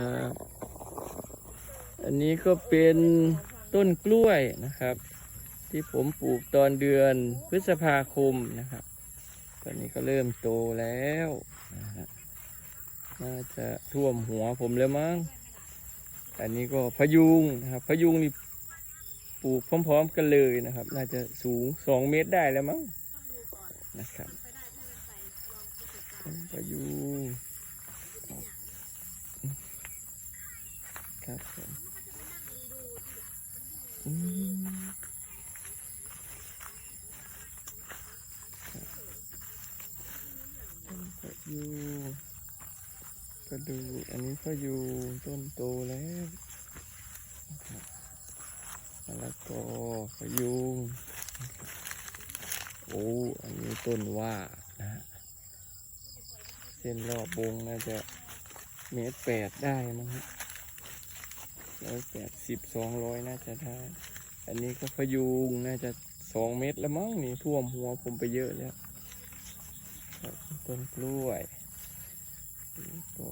ครับ อันนี้ก็เป็นต้นกล้วยนะครับ ที่ผมปลูกตอนเดือนพฤษภาคมนะครับ ตอนนี้ก็เริ่มโตแล้วนะฮะน่าจะท่วมหัวผมแล้วมั้ง อันนี้ก็พยุงนะครับพยุงนี่ปลูกพร้อมๆกันเลยนะครับ น่าจะสูงสองเมตรได้แล้วมั้งนะครับพยุง ครับผมอืมต้นพะยุงก็ดูอันนี้พะยุงต้นโตแล้วนะครับมะละกอพะยุงโอ้ อันนี้ต้นว่านะฮะ เส้นรอบวงน่าจะเมตรแปดได้มั้งฮะ ร้อยแปดสิบสองร้อยน่าจะได้ อันนี้ก็พยุงน่าจะสองเมตรแล้วมั้งนี่ท่วมหัวผมไปเยอะแล้วต้นกล้วยนนี้ก็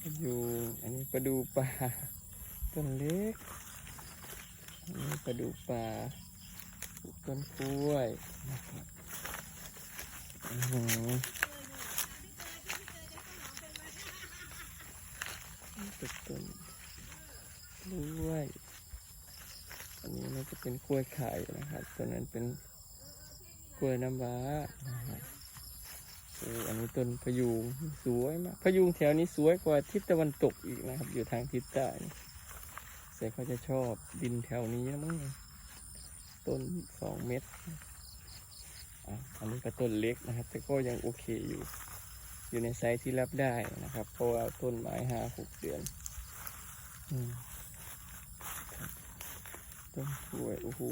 พยุงอันนี้ประดูป่าต้นเล็กอันนี้ประดูป่าต้นกล้วยนะครับอือต้น กล้วยอันนี้น่าจะเป็นกล้วยไข่นะครับตัวนั้นเป็นกล้วยน้ำว้านะครับอ้อันนี้ต้นพะยุงสวยมากพะยุงแถวนี้สวยกว่าทิศตะวันตกอีกนะครับ อยู่ทางทิศใต้แต่เขาจะชอบดินแถวนี้นะมั้งต้นสองเมตรอันนี้ก็ต้นเล็กนะครับ แต่ก็ยังโอเคอยู่ อยู่ในไซส์ที่รับได้นะครับ เพราะว่าต้นไม้ห้าหกเดือน อืม ต้นกล้วยโอ้โห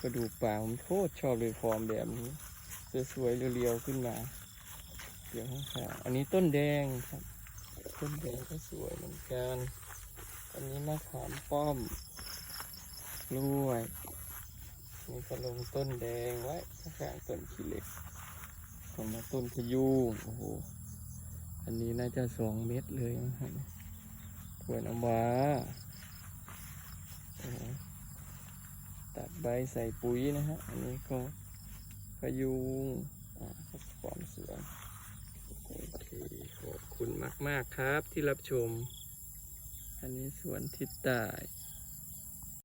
กระดูกป่าผมโคตรชอบเลยฟอร์มแบบนี้สวยๆเรียวๆขึ้นมาเดี๋ยวข้างๆอันนี้ต้นแดงครับ ต้นแดงก็สวยเหมือนกัน อันนี้มะขามป้อมกล้วยนี่ก็ลงต้นแดงไว้ข้างๆต้นขี้เหล็กผมมาต้นพะยูงโอ้โหอันนี้น่าจะสองเมตรเลยนะครับกล้วยน้ำว้า โอ้โหตัด ใบใส่ปุ๋ยนะฮะ อันนี้ก็พะยุงอ่าความสวยโอเคขอบคุณมาก ๆ ครับที่รับชม อันนี้สวนทิศใต้